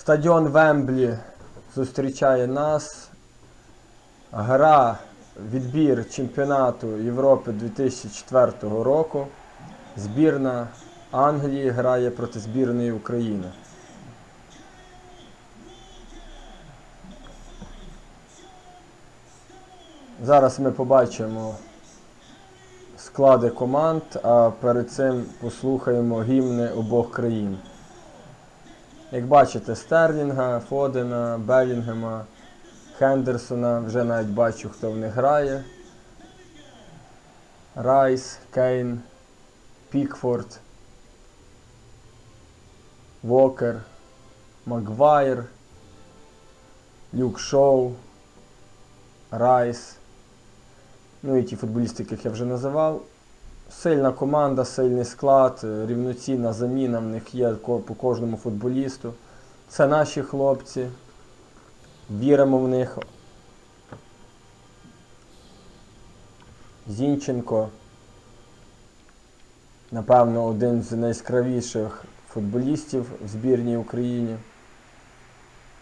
Стадіон Вемблі зустрічає нас. Гра відбір чемпіонату Європи 2004 року. Збірна Англії грає проти збірної України. Зараз ми побачимо склади команд, а перед цим послухаємо гімни обох країн. Як бачите, Стерлінга, Фодена, Белінгема, Хендерсона, вже навіть бачу, хто в них грає. Райс, Кейн, Пікфорд, Вокер, Магвайр, Люк Шоу, Райс. Ну і ті футболісти, яких я вже називав. Сильна команда, сильний склад, е, рівноцінна заміна в них є по кожному футболісту. Це наші хлопці. Віримо в них. Зінченко. Напевно, один з найяскравіших футболістів в збірній Україні.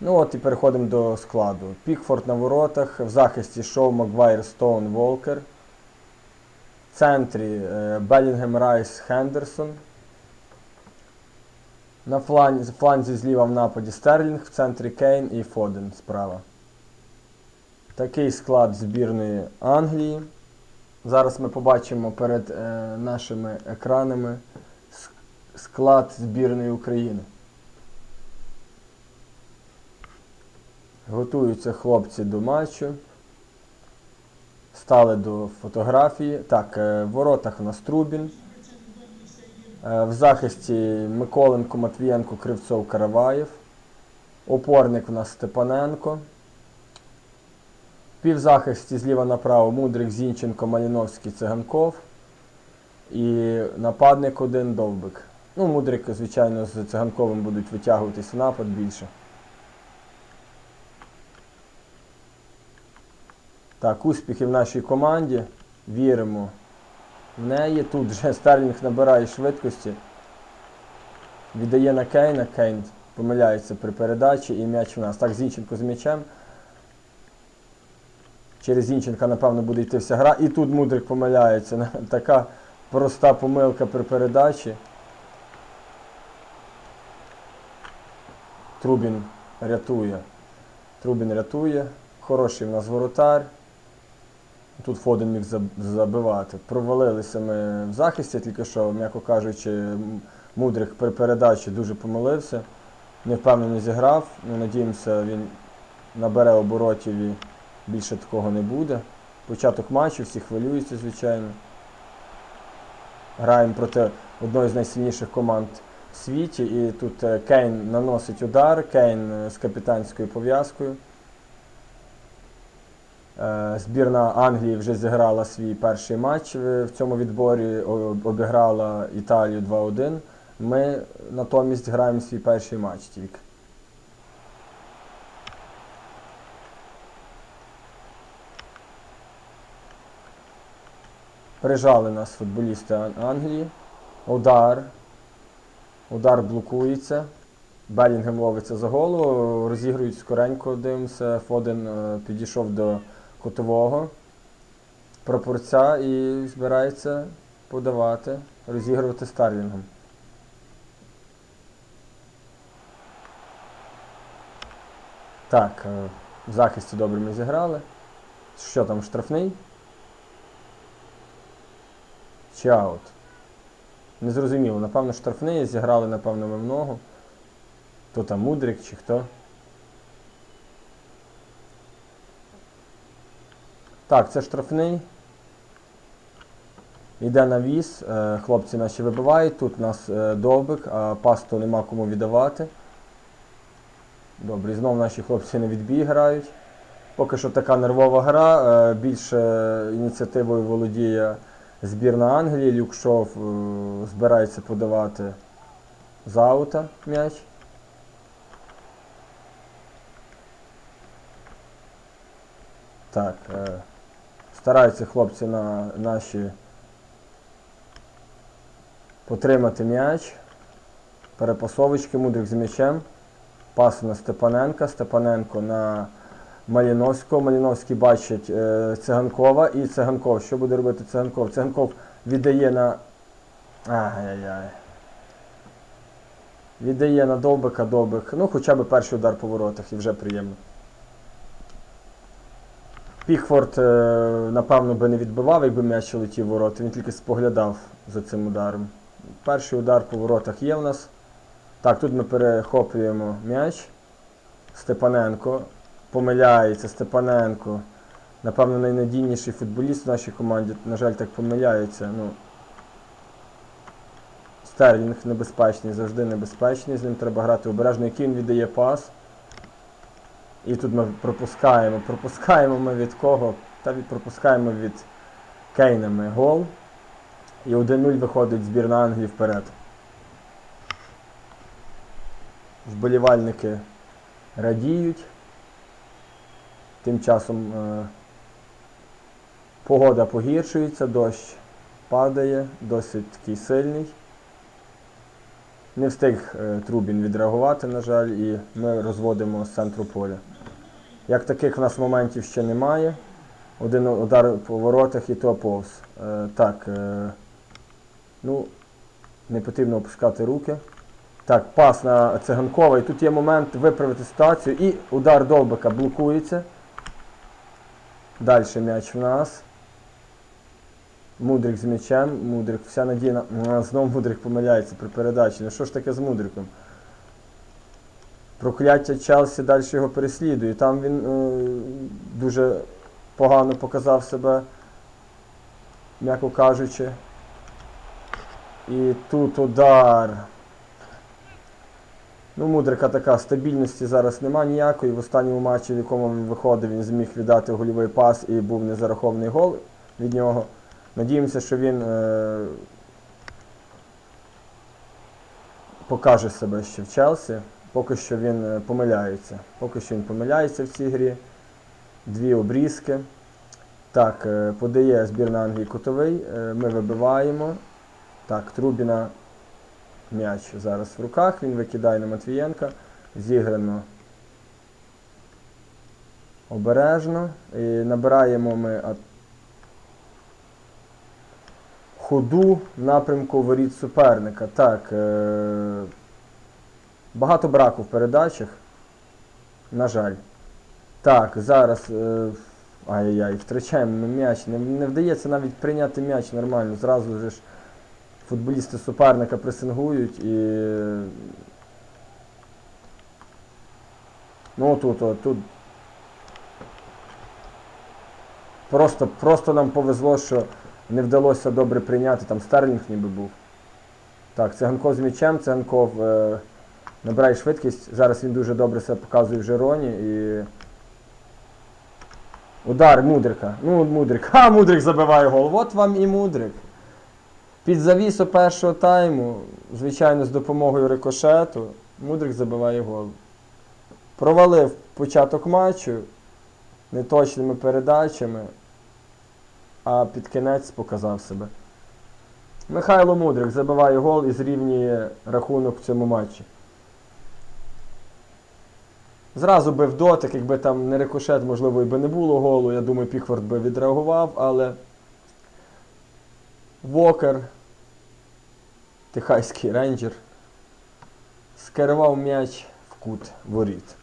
Ну от і переходимо до складу. Пікфорд на воротах, в захисті Шоу, Маквайр, Стоун, Волкер. Центрі е, Белінгем Райс Хендерсон. На фланзі, фланзі зліва в нападі Стерлінг, в центрі Кейн і Фоден справа. Такий склад збірної Англії. Зараз ми побачимо перед е, нашими екранами склад збірної України. Готуються хлопці до матчу. Стали до фотографії. Так, е, в воротах у нас Трубін. Е, В захисті Миколенко, Матвієнко, Кривцов, Караваєв. Опорник у нас Степаненко. В півзахисті зліва направо Мудрик, Зінченко, Маліновський, Циганков. І нападник один Довбик. Ну, Мудрик, звичайно, з Циганковим будуть витягуватись в напад більше. Так, успіхи в нашій команді. Віримо в неї. Тут вже Стерлінг набирає швидкості. Віддає на Кейна. Кейн помиляється при передачі і м'яч в нас. Так, Зінченко з м'ячем. Через Зінченка, напевно, буде йти вся гра. І тут Мудрик помиляється. Така проста помилка при передачі. Трубін рятує. Трубін рятує. Хороший в нас воротар. Тут Фоден міг забивати. Провалилися ми в захисті, тільки що, м'яко кажучи, Мудрик при передачі дуже помилився. Не впевнено зіграв. Ну, надіємося, він набере оборотів і більше такого не буде. Початок матчу, всі хвилюються, звичайно. Граємо проти одної з найсильніших команд в світі. І тут е, Кейн наносить удар, Кейн е, з капітанською пов'язкою. Е, Збірна Англії вже зіграла свій перший матч в цьому відборі, обіграла Італію 2-1. Ми натомість граємо свій перший матч тільки. Прижали нас футболісти Англії. Удар. Удар блокується. Белінгем ловиться за голову, розігрують скоренько, дивимося. Фоден е, підійшов до кутового прапорця і збирається подавати, розігрувати Старлінгом. Так, е, в захисті добре ми зіграли. Що там, штрафний? Чи аут? Незрозуміло, напевно, штрафний, зіграли, напевно, ми в ногу. Хто там Мудрик чи хто? Так, це штрафний. Йде навіс, е, хлопці наші вибивають. Тут у нас е, довбик, а пасту нема кому віддавати. Добре, знову наші хлопці на відбій грають. Поки що така нервова гра. е, Більше ініціативою володіє збірна Англії. Люк Шов е, збирається подавати з аута м'яч. Так, стараються хлопці на наші потримати м'яч. Перепасовочки, мудрик з м'ячем. Пас на Степаненка, Степаненко на Маліновського. Маліновський бачить е, Циганкова і Циганков. Що буде робити Циганков? Циганков віддає на. Ай-яй-яй. Віддає на Довбика, Довбик. Ну, хоча б перший удар по воротах і вже приємно. Пікфорд, е, напевно, би не відбивав, якби м'яч летів ворота. Він тільки споглядав за цим ударом. Перший удар по воротах є в нас. Так, тут ми перехоплюємо м'яч. Степаненко. Помиляється Степаненко. Напевно, найнадійніший футболіст в нашій команді. На жаль, так помиляється. Ну, Стерлінг небезпечний, завжди небезпечний. З ним треба грати обережно. Який він віддає пас. І тут ми пропускаємо. Пропускаємо ми від кого? Та пропускаємо від Кейна ми гол. І 1-0 виходить збірна Англії вперед. Вболівальники радіють. Тим часом е, погода погіршується, дощ падає, досить такий сильний. Не встиг е, Трубін відреагувати, на жаль, і ми розводимо з центру поля. Як таких в нас моментів ще немає. Один удар по воротах і то повз. Е, так, е, ну, не потрібно опускати руки. Так, пас на циганкова. І тут є момент виправити ситуацію. І удар Довбика блокується. Далі м'яч в нас. Мудрик з м'ячем. Мудрик, вся надія на. Знову Мудрик помиляється при передачі. Ну що ж таке з Мудриком? Прокляття Челсі далі його переслідує. Там він е, дуже погано показав себе, м'яко кажучи. І тут удар. Ну, Мудрика така стабільності зараз нема ніякої. В останньому матчі, в якому він виходив, він зміг віддати гольовий пас і був незарахований гол від нього. Надіємося, що він е, покаже себе ще в Челсі. Поки що він е, помиляється. Поки що він помиляється в цій грі. Дві обрізки. Так, е, подає збірна Англії кутовий. Е, ми вибиваємо. Так, Трубіна м'яч зараз в руках. Він викидає на Матвієнка. Зіграно обережно. І набираємо ми а- ходу в напрямку воріт суперника. Так. Е- Багато браку в передачах. На жаль. Так, зараз. Е- Ай-яй-яй, втрачаємо м'яч. Не, не вдається навіть прийняти м'яч нормально. Зразу вже ж футболісти суперника пресингують і. Ну тут, от, тут. Просто, просто нам повезло, що не вдалося добре прийняти. Там Стерлінг ніби був. Так, Циганков з м'ячем, Циганков е, набирає швидкість. Зараз він дуже добре себе показує в Жероні і. Удар Мудрика. Ну, Мудрик. Ха, Мудрик забиває гол. От вам і Мудрик. Під завісу першого тайму, звичайно, з допомогою рикошету, Мудрик забиває гол. Провалив початок матчу неточними передачами, а під кінець показав себе. Михайло Мудрик забиває гол і зрівнює рахунок в цьому матчі. Зразу бив дотик, якби там не рикошет, можливо, і би не було голу. Я думаю, Пікфорд би відреагував, але Вокер, Техаський рейнджер, скерував м'яч в кут воріт.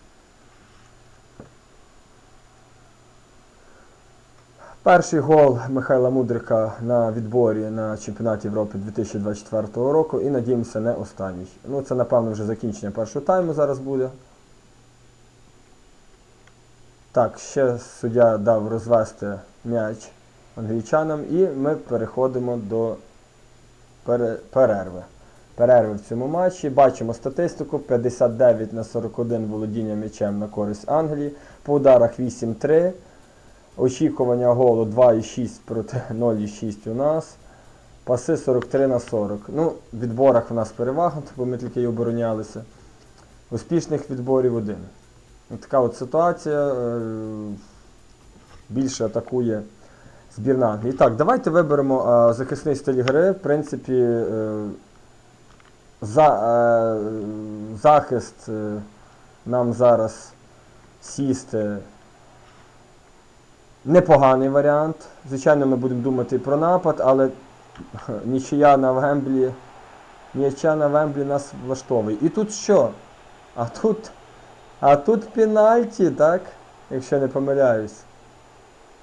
Перший гол Михайла Мудрика на відборі на чемпіонаті Європи 2024 року і надіємося не останній. Ну, це, напевно, вже закінчення першого тайму зараз буде. Так, ще суддя дав розвести м'яч англічанам і ми переходимо до перерви. Перерви в цьому матчі. Бачимо статистику: 59 на 41 володіння м'ячем на користь Англії. По ударах 8-3. Очікування голу 2,6 проти 0,6 у нас. Паси 43 на 40. Ну, в відборах в нас перевага, бо ми тільки й оборонялися. Успішних відборів один. Така от ситуація. е, Більше атакує збірна Англії. Так, давайте виберемо е, захисний стиль гри. В принципі, е, за, захист нам зараз сісти. Непоганий варіант. Звичайно, ми будемо думати про напад, але нічия на Вемблі. Нічия на Вемблі нас влаштовує. І тут що? А тут. А тут пенальті, так? Якщо не помиляюсь.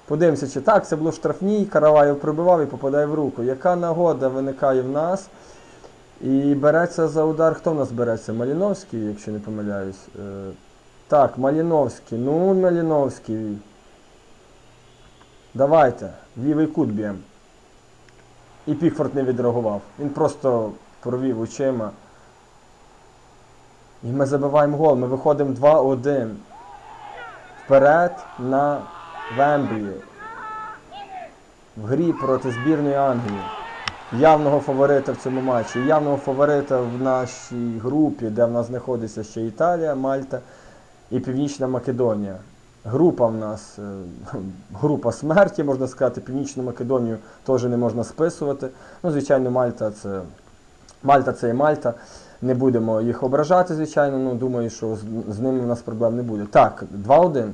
Подивимося, чи так, це було штрафній, Караваєв прибивав і попадає в руку. Яка нагода виникає в нас? І береться за удар. Хто в нас береться? Маліновський, якщо не помиляюсь. Е, так, Маліновський. Ну, Маліновський. Давайте. Лівий кут б'ємо. І Пікфорд не відреагував. Він просто провів очима. І ми забиваємо гол. Ми виходимо 2-1. Вперед на Вемблі. В грі проти збірної Англії. Явного фаворита в цьому матчі. Явного фаворита в нашій групі, де в нас знаходиться ще Італія, Мальта і Північна Македонія. Група в нас е, група смерті, можна сказати, Північну Македонію теж не можна списувати. Ну, звичайно, Мальта це Мальта це і Мальта. Не будемо їх ображати, звичайно. Ну, думаю, що з, з ними в нас проблем не буде. Так, 2-1.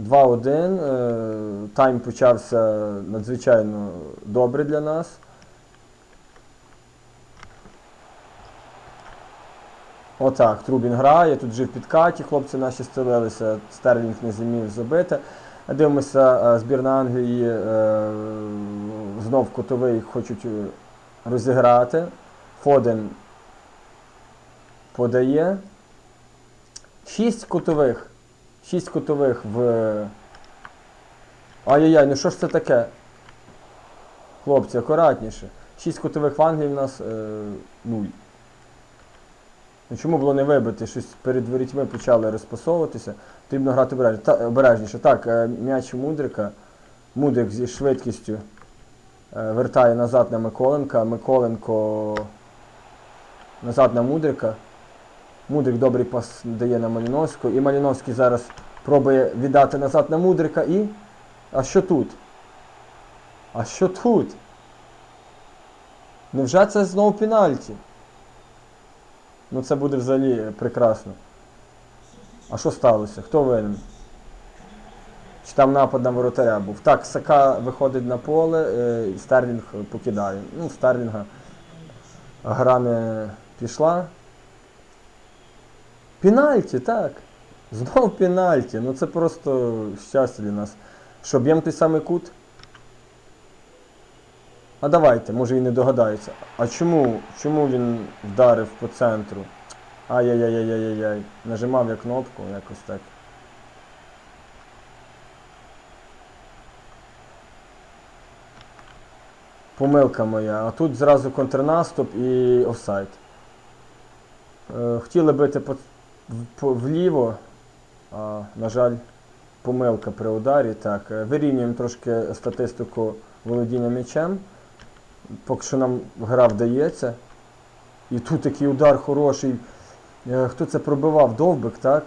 2-1. Е, Тайм почався надзвичайно добре для нас. Отак, Трубін грає, тут вже в підкаті, хлопці наші стелилися, Стерлінг не зумів забити. Дивимося, е, збірна Англії е, знов котовий хочуть е, розіграти. Фоден подає. Шість кутових. Шість кутових в. Ай-яй-яй, ну що ж це таке? Хлопці, акуратніше. Шість кутових в Англії в нас нуль. Ну чому було не вибити? Щось перед ворітьми почали розпасовуватися. Потрібно грати обережніше. Та, обережніше. Так, е, м'яч Мудрика. Мудрик зі швидкістю е, вертає назад на Миколенка. Миколенко назад на Мудрика. Мудрик добрий пас дає на Маліновського. І Маліновський зараз пробує віддати назад на Мудрика і. А що тут? А що тут? Невже це знову пенальті? Ну це буде взагалі прекрасно. А що сталося? Хто винен? Чи там напад на воротаря був? Так, Сака виходить на поле, е, Стерлінг покидає. Ну, Стерлінга гра не пішла. Пенальті, так. Знов пенальті. Ну це просто щастя для нас. Що, б'ємо той самий кут? А давайте, може і не догадається. А чому? Чому він вдарив по центру? Ай-яй-яй-яй-яй-яй. Нажимав я кнопку, якось так. Помилка моя. А тут зразу контрнаступ і офсайд. Е, хотіли бити по, вліво, а, на жаль, помилка при ударі. Так, е, вирівнюємо трошки статистику володіння м'ячем. Поки що нам гра вдається. І тут такий удар хороший. Е, Хто це пробивав? Довбик, так?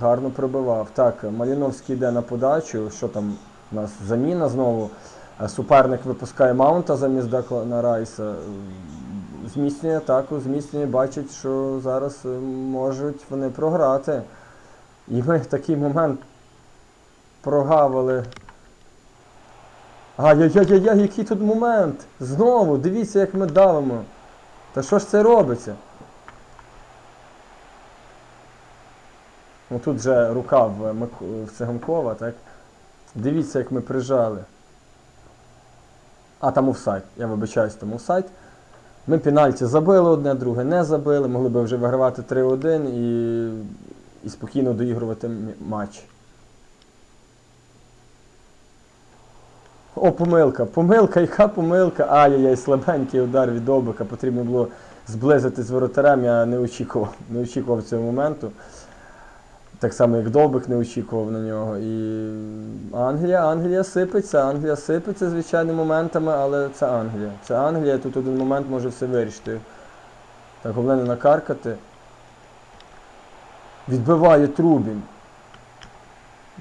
Гарно пробивав. Так, Маліновський йде на подачу. Що там у нас? Заміна знову. Е, Суперник випускає маунта замість Деклана Райса. Зміцнює атаку, зміцнює, бачить, що зараз е, можуть вони програти. І ми в такий момент прогавили. Ай-яй-яй-яй, який тут момент! Знову, дивіться, як ми давимо. Та що ж це робиться? Ну тут вже рука в, в Циганкова, так? Дивіться, як ми прижали. А, там офсайд. Я вибачаюсь, там офсайд. Ми пенальті забили одне, друге не забили, могли б вже вигравати 3-1 і, і спокійно доігрувати матч. О, помилка, помилка, яка помилка? Ай-яй-яй, слабенький удар від Довбика. Потрібно було зблизити з воротарем, я не очікував, не очікував цього моменту. Так само, як Довбик не очікував на нього. І Англія, Англія сипеться, Англія сипеться звичайно моментами, але це Англія. Це Англія, тут один момент може все вирішити. Так, головне не накаркати. Відбиває Трубін.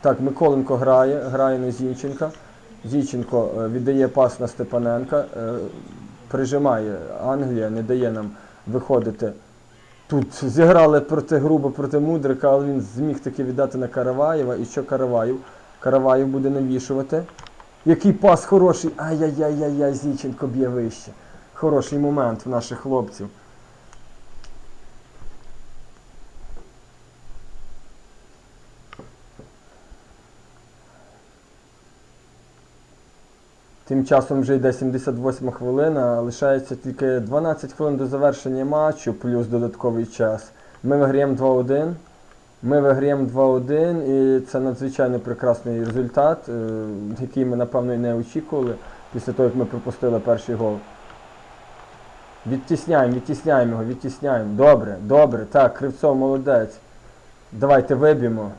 Так, Миколенко грає, грає на Зінченка. Зінченко е, віддає пас на Степаненка, е, прижимає Англія, не дає нам виходити Тут зіграли проти грубо проти Мудрика, але він зміг таки віддати на Караваєва. І що Караваєв? Караваєв буде навішувати. Який пас хороший. Ай-яй-яй-яй-яй, Зіченко б'є вище. Хороший момент в наших хлопців. Тим часом вже йде 78 хвилина, лишається тільки 12 хвилин до завершення матчу, плюс додатковий час. Ми виграємо 2-1. Ми виграємо 2-1 і це надзвичайно прекрасний результат, е, який ми, напевно, і не очікували після того, як ми пропустили перший гол. Відтісняємо, відтісняємо його, відтісняємо. Добре, добре. Так, Кривцов молодець. Давайте виб'ємо.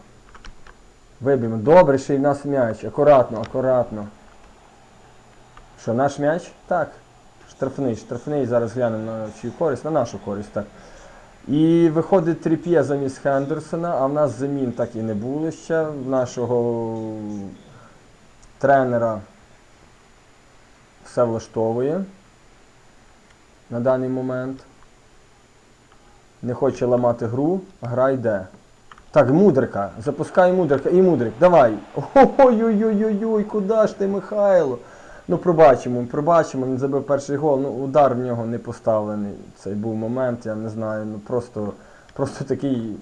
Виб'ємо. Добре, ще й нас м'яч. Акуратно, акуратно. Що, наш м'яч? Так. Штрафний, штрафний. Зараз глянемо на чию користь, на нашу користь, так. І виходить Тріп'є замість Хендерсона, а в нас замін так і не було ще. В нашого тренера все влаштовує на даний момент. Не хоче ламати гру, гра йде. Так, мудрика. Запускай мудрика. І мудрик. Давай. Ой-ой-ой-ой-ой, куди ж ти, Михайло? Ну, пробачимо, пробачимо, він забив перший гол. Ну, удар в нього не поставлений. Цей був момент, я не знаю. Ну просто, просто такий,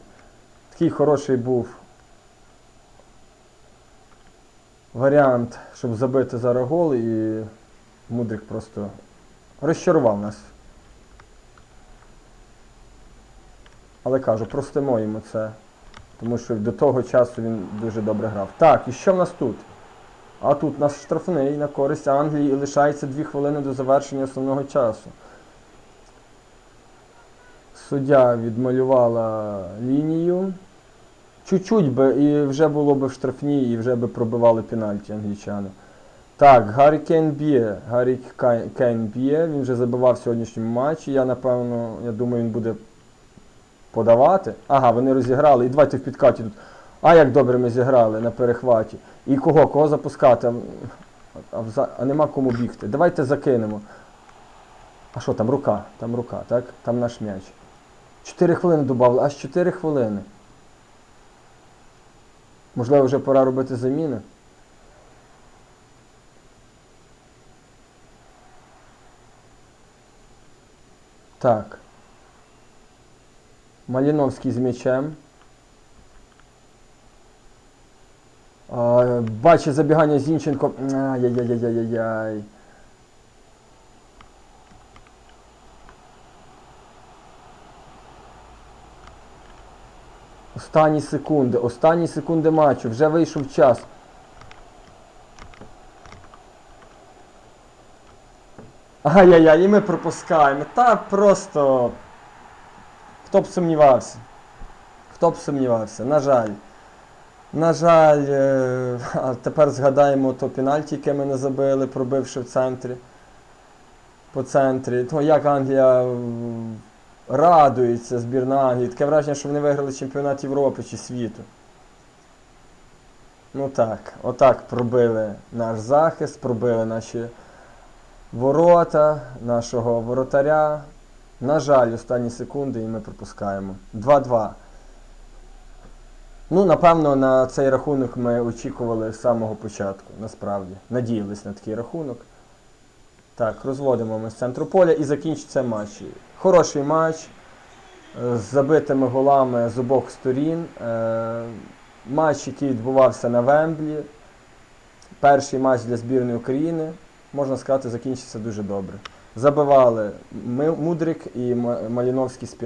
такий хороший був варіант, щоб забити зараз гол і Мудрик просто розчарував нас. Але кажу, простимо йому це. Тому що до того часу він дуже добре грав. Так, і що в нас тут? А тут у нас штрафний на користь Англії і лишається 2 хвилини до завершення основного часу. Суддя відмалювала лінію. Чуть-чуть би і вже було б в штрафній, і вже би пробивали пенальті англічани. Так, Гаррі Кейн б'є. Гаррі Кейн б'є, він вже забивав в сьогоднішньому матчі. Я напевно, я думаю, він буде подавати. Ага, вони розіграли. І давайте в підкаті тут. А як добре ми зіграли на перехваті. І кого? Кого запускати? А, нема кому бігти. Давайте закинемо. А що там, рука? Там рука, так? Там наш м'яч. 4 хвилини додали, аж 4 хвилини. Можливо, вже пора робити заміни. Так. Маліновський з м'ячем. А, Бачить забігання Зінченко. Ай-яй-яй-яй-яй-яй. Останні секунди, останні секунди матчу, вже вийшов час. Ай-яй-яй, і ми пропускаємо. Та просто. Хто б сумнівався? Хто б сумнівався? На жаль. На жаль, е, а тепер згадаємо то пенальті, яке ми не забили, пробивши в центрі. По центрі. То як Англія радується, збірна Англії. Таке враження, що вони виграли чемпіонат Європи чи світу. Ну так, отак пробили наш захист, пробили наші ворота, нашого воротаря. На жаль, останні секунди і ми пропускаємо. 2-2. Ну, напевно, на цей рахунок ми очікували з самого початку, насправді. Надіялись на такий рахунок. Так, розводимо ми з центру поля і закінчиться матч. Хороший матч е, з забитими голами з обох сторін. Е, Матч, який відбувався на Вемблі. Перший матч для збірної України, можна сказати, закінчився дуже добре. Забивали Мудрик і Маліновський спіна.